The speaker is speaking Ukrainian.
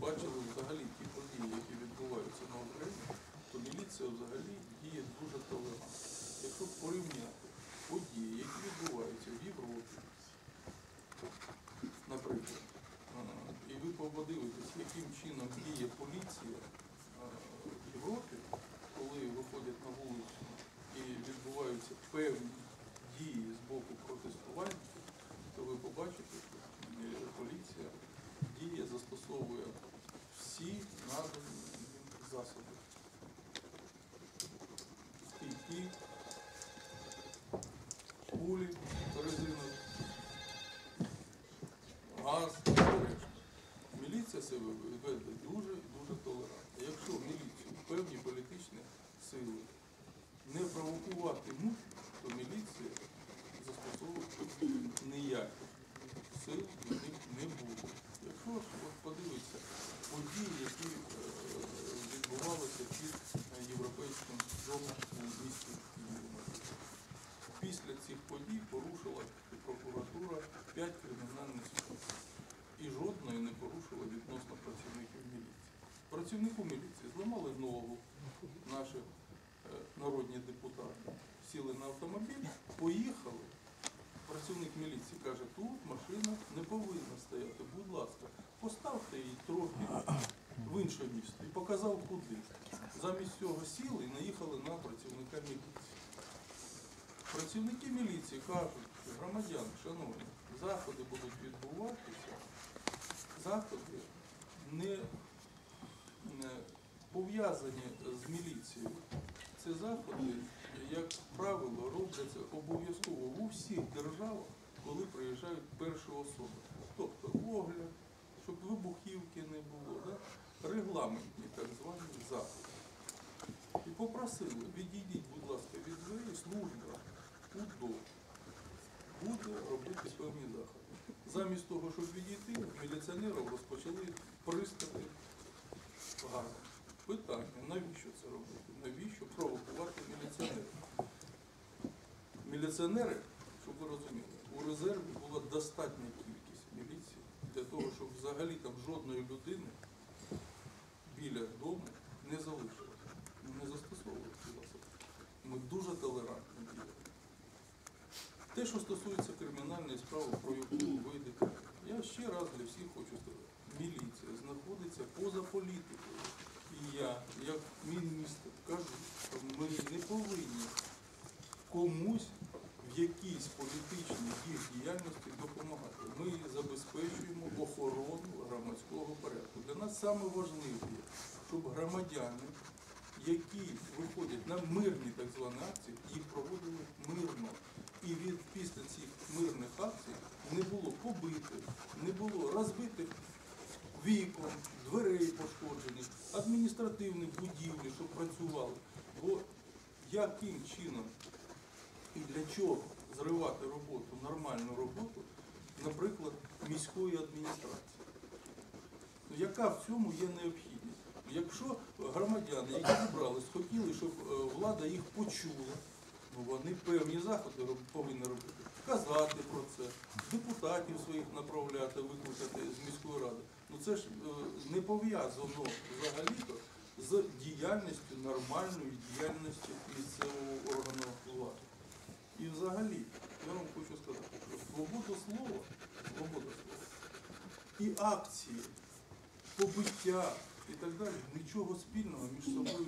бачили взагалі ті події, які відбуваються на Україні, то міліція взагалі діє дуже толерантно. Якщо порівняти події, які відбуваються в Європі, наприклад, і ви подивитесь, яким чином діє поліція в Європі, коли виходять на вулицю і відбуваються певні дії з боку протестувальників, то ви побачите, себе дуже і дуже толерантно. Якщо міліцію певні політичні сили не провокувати муч, то міліція Працівнику міліції зламали ногу наші е, народні депутати, сіли на автомобіль, поїхали. Працівник міліції каже, тут машина не повинна стояти, будь ласка, поставте її трохи в інше місто і показав куди. Замість цього сіли і наїхали на працівника міліції. Працівники міліції кажуть, громадяни, шановні, заходи будуть відбуватися, заходи не пов'язані з міліцією. Це заходи, як правило, робляться обов'язково у всіх державах, коли приїжджають перші особи. Тобто огляд, щоб вибухівки не було, да? регламентні так звані заходи. І попросили, відійдіть, будь ласка, від двері, служба УДО буде робити певні заходи. Замість того, щоб відійти, міліціонерів розпочали пристати газом. Питання, навіщо це робити? Навіщо провокувати міліціонерів? Міліціонери, щоб ви розуміли, у резерві була достатня кількість міліції для того, щоб взагалі там жодної людини біля дому не залишилося. Не застосовували. Ми дуже толерантні діяли. Те, що стосується кримінальної справи, про яку ви йдете, я ще раз для всіх хочу сказати, міліція знаходиться поза політикою. Я, як міністр, кажу, що ми не повинні комусь в якійсь політичній їх діяльності допомагати. Ми забезпечуємо охорону громадського порядку. Для нас є, щоб громадяни, які виходять на мирні так звані акції, їх проводили мирно. І від після цих мирних акцій не було побитих, не було розбитих вікон, дверей адміністративних будівлі, щоб працювали. Бо яким чином і для чого зривати роботу, нормальну роботу, наприклад, міської адміністрації? Ну, яка в цьому є необхідність? Якщо громадяни, які зібрались, хотіли, щоб е, влада їх почула, ну вони певні заходи повинні робити. Казати про це, депутатів своїх направляти, викликати з міської ради. Ну це ж е, не пов'язано взагалі-то з діяльністю, нормальною діяльністю місцевого органу влади. І взагалі, я вам хочу сказати, що свобода слова, свобода слова і акції, побиття і так далі, нічого спільного між собою.